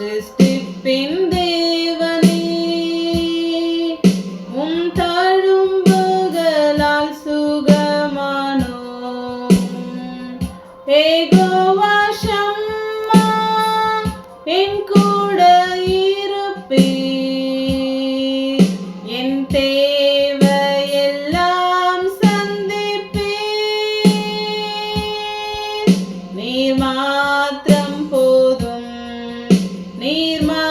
சிருஷ்டிப்பின் தேவனே. உம் தாழும் புகழால் சுகமானோ ஏகோவாஷம்மா என் கூட இருப்பே என் தேவையெல்லாம் மாத்திர Nirma